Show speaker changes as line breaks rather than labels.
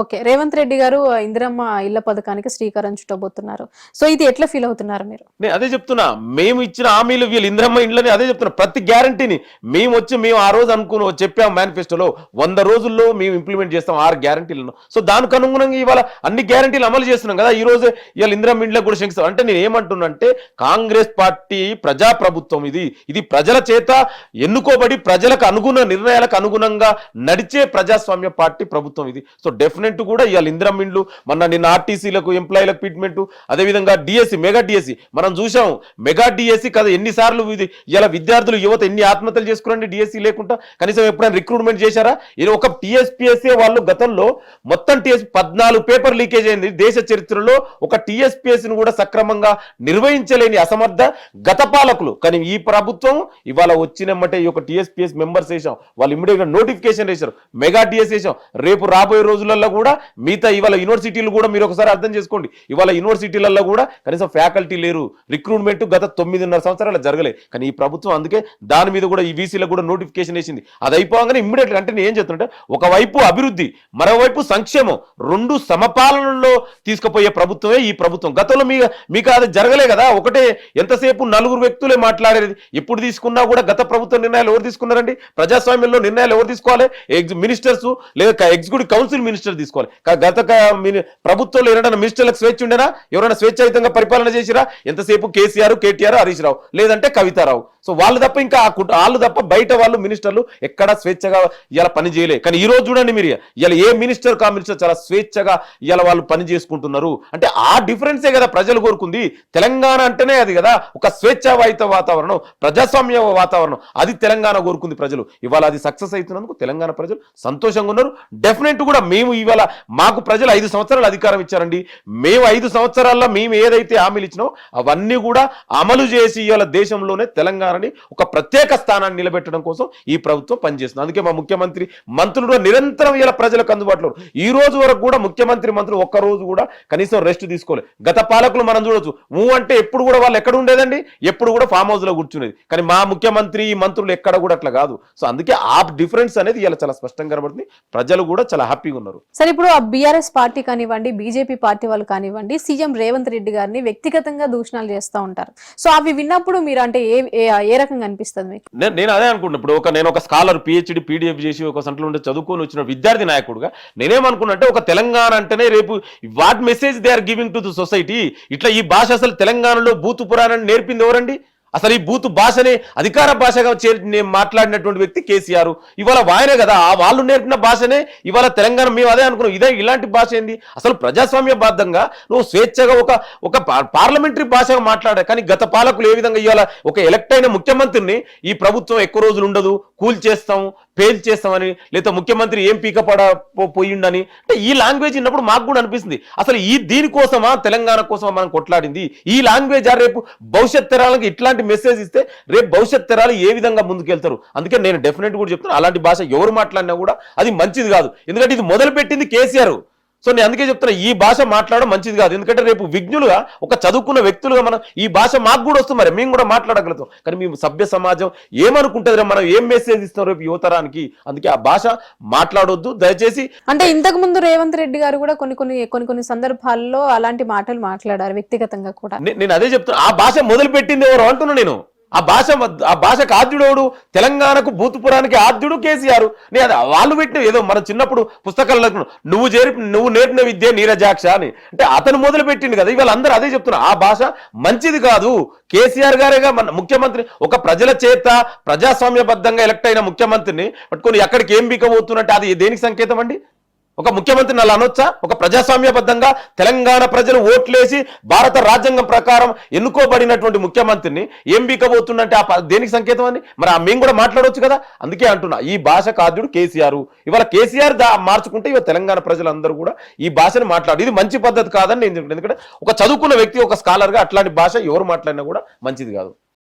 Okay. Revanth Reddy గారు ఇందిరమ్మ ఇళ్ళ పథకానికి శ్రీకారం చుట్టబోతున్నారు. సో ఇది ఎట్లా ఫీల్ అవుతున్నారు మీరు?
నేను అదే చెప్తున్నా. మేము ఇచ్చిన హామీలు వీళ్ళు ఇంద్రమ్మ ఇండ్లని అదే చెప్తున్నా. ప్రతి గ్యారంటీని మేము వచ్చి మేము ఆ రోజు అనుకుని చెప్పాం మేనిఫెస్టోలో వంద రోజుల్లో మేము ఇంప్లిమెంట్ చేస్తాం ఆరు గ్యారంటీలను సో దానికి అనుగుణంగా ఇవాళ అన్ని గ్యారంటీలు అమలు చేస్తున్నాం కదా ఈ రోజు ఇవాళ ఇందిరమ్మ ఇండ్లకు కూడా శంకిస్తాం. అంటే నేను ఏమంటున్నా అంటే కాంగ్రెస్ పార్టీ ప్రజాప్రభుత్వం ఇది. ఇది ప్రజల చేత ఎన్నుకోబడి ప్రజలకు అనుగుణ నిర్ణయాలకు అనుగుణంగా నడిచే ప్రజాస్వామ్య పార్టీ ప్రభుత్వం ఇది. సో డెఫినెట్ కూడా ఇవాళ ఇందిరం ఇండ్లు మొన్న నిన్న ఆర్టీసీలకు ఎంప్లాయీలకు ట్రీట్మెంట్ అదేవిధంగా డిఎస్సి మెగా డిఎస్సి మనం చూసాం మెగా డిఎస్సి కదా ఎన్నిసార్లు ఇది ఇలా విద్యార్థులు యువత ఎన్ని ఆత్మహత్యలు చేసుకురండి డిఎస్సి లేకుండా కనీసం ఎప్పుడైనా రిక్రూట్మెంట్ చేశారా? ఇది ఒక టీఎస్పీఎస్సీ వాళ్ళు గతంలో మొత్తం టీఎస్ పద్నాలుగు పేపర్ లీకేజ్ అయింది. దేశ చరిత్రలో ఒక టీఎస్పీఎస్సీ కూడా సక్రమంగా నిర్వహించలేని అసమర్థ గత పాలకులు. కానీ ఈ ప్రభుత్వం ఇవాళ వచ్చినమ్మటే ఈ యొక్క టీఎస్పీఎస్ మెంబర్స్ వేసాం వాళ్ళు ఇమ్మీడియట్ నోటిఫికేషన్ వేశారు. మెగా డిఎస్ వేసాం రేపు రాబోయే రోజులలో కూడా మిగతా ఇవాళ యూనివర్సిటీలు కూడా మీరు ఒకసారి అర్థం చేసుకోండి. ఇవాళ యూనివర్సిటీలలో కూడా కనీసం ఫ్యాకల్టీ లేరు. రిక్రూట్మెంట్ గత తొమ్మిదిన్నర సంవత్సరాలు జరగలే కానీ ఈ ప్రభుత్వం అందుకే దాని మీద కూడా ఈ వీసీలో కూడా నోటిఫికేషన్ వేసింది. అది అయిపోగానే ఇమ్మీడియట్గా అంటే నేను ఏం చెప్తుంటే ఒకవైపు అభివృద్ధి మరోవైపు సంక్షేమం రెండు సమపాలనలో తీసుకుపోయే ప్రభుత్వమే ఈ ప్రభుత్వం. గతంలో మీ మీకు అది జరగలే కదా? ఒకటే ఎంతసేపు నలుగురు వ్యక్తులే మాట్లాడేది. ఎప్పుడు తీసుకున్నా కూడా గత ప్రభుత్వ నిర్ణయాలు ఎవరు తీసుకున్నారండి? ప్రజాస్వామ్యంలో నిర్ణయాలు ఎవరు తీసుకోవాలి? ఎగ్జ్ మినిస్టర్స్ లేదా ఎగ్జిక్యూటివ్ కౌన్సిల్ చర్యలు తీసుకోవాలి. గత ప్రభుత్వంలో ఎవరైనా మినిస్టర్లకు స్వేచ్ఛ ఉండేనా? ఎవరైనా స్వేచ్ఛాయుతంగా పరిపాలన చేసిరా? ఎంతసేపు కేసీఆర్ కేటీఆర్ హరీష్ రావు? లేదంటే కవితారావు. సో వాళ్ళు తప్ప ఇంకా ఆ వాళ్ళు తప్ప బయట వాళ్ళు మినిస్టర్లు ఎక్కడ స్వేచ్ఛగా ఇలా పని చేయలే. కానీ ఈ రోజు చూడండి మీరు ఇలా ఏ మినిస్టర్ కా మినిస్టర్ చాలా స్వేచ్ఛగా ఇలా వాళ్ళు పని చేసుకుంటున్నారు? అంటే ఆ డిఫరెన్సే కదా ప్రజలు కోరుకుంది. తెలంగాణ అంటేనే అది కదా ఒక స్వేచ్ఛావాహిత వాతావరణం ప్రజాస్వామ్య వాతావరణం. అది తెలంగాణ కోరుకుంది ప్రజలు. ఇవాళ అది సక్సెస్ అవుతున్నందుకు తెలంగాణ ప్రజలు సంతోషంగా ఉన్నారు. డెఫినెట్ కూడా మేము ఇవాళ మాకు ప్రజలు ఐదు సంవత్సరాలు అధికారం ఇచ్చారండి. మేము ఐదు సంవత్సరాల్లో మేము ఏదైతే హామీలు ఇచ్చినో అవన్నీ కూడా అమలు చేసి ఇవాళ దేశంలోనే తెలంగాణని ఒక ప్రత్యేక స్థానాన్ని నిలబెట్టడం కోసం ఈ ప్రభుత్వం పనిచేస్తుంది. అందుకే మా ముఖ్యమంత్రి మంత్రులు కూడా నిరంతరం ఇలా ప్రజలకు అందుబాటులో ఈ రోజు వరకు కూడా ముఖ్యమంత్రి మంత్రులు ఒక్క రోజు కూడా కనీసం రెస్ట్ తీసుకోలేదు. గత పాలకులు మనం చూడొచ్చు. ఊ అంటే ఎప్పుడు కూడా వాళ్ళు ఎక్కడ ఉండేదండి? ఎప్పుడు కూడా ఫామ్ హౌస్లో కూర్చునేది. కానీ మా ముఖ్యమంత్రి ఈ మంత్రులు ఎక్కడ కూడా అట్లా కాదు. సో అందుకే ఆ డిఫరెన్స్ అనేది ఇలా చాలా స్పష్టంగా కనబడుతుంది. ప్రజలు కూడా చాలా హ్యాపీగా ఉన్నారు.
సరే ఇప్పుడు ఆ బీఆర్ఎస్ పార్టీ కానివ్వండి బీజేపీ పార్టీ వాళ్ళు కానివ్వండి సీఎం రేవంత్ రెడ్డి గారిని వ్యక్తిగతంగా దూషణలు చేస్తూ ఉంటారు. సో అవి విన్నప్పుడు మీరు అంటే ఏ ఏ- రకంగా అనిపిస్తుంది మీకు?
నేను నేను అదే అనుకుంటున్నా. ఇప్పుడు ఒక నేను ఒక స్కాలర్ పిహెచ్డి పీడిఎఫ్ చేసి ఒక సెంటర్ ఉండే చదువుకొని వచ్చిన విద్యార్థి నాయకుడుగా నేనేమనుకున్నా ఒక తెలంగాణ అంటేనే రేపు what message they are giving to the society? ఇట్లా ఈ భాష అసలు తెలంగాణలో బూతు పురాణాన్ని నేర్పింది ఎవరండి? అసలు ఈ బూతు భాషని అధికార భాషగా చేరి మాట్లాడినటువంటి వ్యక్తి కేసీఆర్. ఇవాళ వాయనే కదా ఆ వాళ్ళు నేర్పిన భాషనే ఇవాళ తెలంగాణ మేము అదే అనుకున్నాం. ఇదే ఇలాంటి భాష ఏంది? అసలు ప్రజాస్వామ్య బాధ్యంగా నువ్వు స్వేచ్ఛగా ఒక ఒక పా- పార్లమెంటరీ భాషగా మాట్లాడా కానీ గత పాలకులు ఏ విధంగా ఇవాళ ఒక ఎలక్ట్ అయిన ముఖ్యమంత్రిని ఈ ప్రభుత్వం ఎక్కువ రోజులు ఉండదు కూల్ చేస్తాం పేరు చేస్తామని లేదా ముఖ్యమంత్రి ఏం పీకపడ పోయిండని అంటే ఈ లాంగ్వేజ్ ఉన్నప్పుడు మాకు కూడా అనిపిస్తుంది. అసలు ఈ దీనికోసమా తెలంగాణ కోసమా మనం కొట్లాడింది? ఈ లాంగ్వేజ్ ఆ రేపు భవిష్యత్ తరాలకు ఇట్లాంటి మెసేజ్ ఇస్తే రేపు భవిష్యత్ తరాలు ఏ విధంగా ముందుకెళ్తారు? అందుకే నేను డెఫినెట్ కూడా చెప్తున్నాను అలాంటి భాష ఎవరు మాట్లాడినా కూడా అది మంచిది కాదు. ఎందుకంటే ఇది మొదలు పెట్టింది కేసీఆర్. సో నేను అందుకే చెప్తున్నా ఈ భాష మాట్లాడడం మంచిది కాదు. ఎందుకంటే రేపు విజ్ఞులుగా ఒక చదువుకున్న వ్యక్తులుగా మనం ఈ భాష మాకు కూడా వస్తుంది మరి మేము కూడా మాట్లాడగలుగుతాం. కానీ మేము సభ్య సమాజం ఏమనుకుంటుంది రే మనం ఏం మెసేజ్ ఇస్తాం రేపు యువతరానికి? అందుకే ఆ భాష మాట్లాడొద్దు. దయచేసి
అంటే ఇంతకు ముందు రేవంత్ రెడ్డి గారు కూడా కొన్ని కొన్ని కొన్ని కొన్ని సందర్భాల్లో అలాంటి మాటలు మాట్లాడారు వ్యక్తిగతంగా కూడా.
నేను అదే చెప్తున్నా ఆ భాష మొదలు పెట్టింది ఎవరు అంటున్నా నేను. ఆ భాష ఆ భాషకు ఆద్యుడోడు తెలంగాణకు భూతపురానికి ఆద్యుడు కేసీఆర్. నేను అది వాళ్ళు పెట్టిన ఏదో మన చిన్నప్పుడు పుస్తకాల్లో నువ్వు చేరి నువ్వు నేర్పిన విద్య నీరజాక్ష అని. అంటే అతను మొదలు పెట్టింది కదా ఇవాళ అందరూ అదే చెప్తున్నారు. ఆ భాష మంచిది కాదు. కేసీఆర్ గారేగా మన ముఖ్యమంత్రి ఒక ప్రజల చేత ప్రజాస్వామ్యబద్ధంగా ఎలక్ట్ అయిన ముఖ్యమంత్రిని పట్టుకొని ఎక్కడికి ఏం బీకపోతున్నట్టు అది దేనికి సంకేతం అండి? ఒక ముఖ్యమంత్రిని అలా అనొచ్చా? ఒక ప్రజాస్వామ్యబద్ధంగా తెలంగాణ ప్రజలు ఓట్లేసి భారత రాజ్యాంగం ప్రకారం ఎన్నుకోబడినటువంటి ముఖ్యమంత్రిని ఏం బీకబోతుందంటే ఆ దేనికి సంకేతం అని మరి ఆ మేము కూడా మాట్లాడవచ్చు కదా? అందుకే అంటున్నా ఈ భాష కాద్యుడు కేసీఆర్. ఇవాళ కేసీఆర్ దా మార్చుకుంటే ఇవాళ తెలంగాణ ప్రజలందరూ కూడా ఈ భాషను మాట్లాడు ఇది మంచి పద్ధతి కాదని నేను ఎందుకంటే ఒక చదువుకున్న వ్యక్తి ఒక స్కాలర్గా అట్లాంటి భాష ఎవరు మాట్లాడినా కూడా మంచిది కాదు.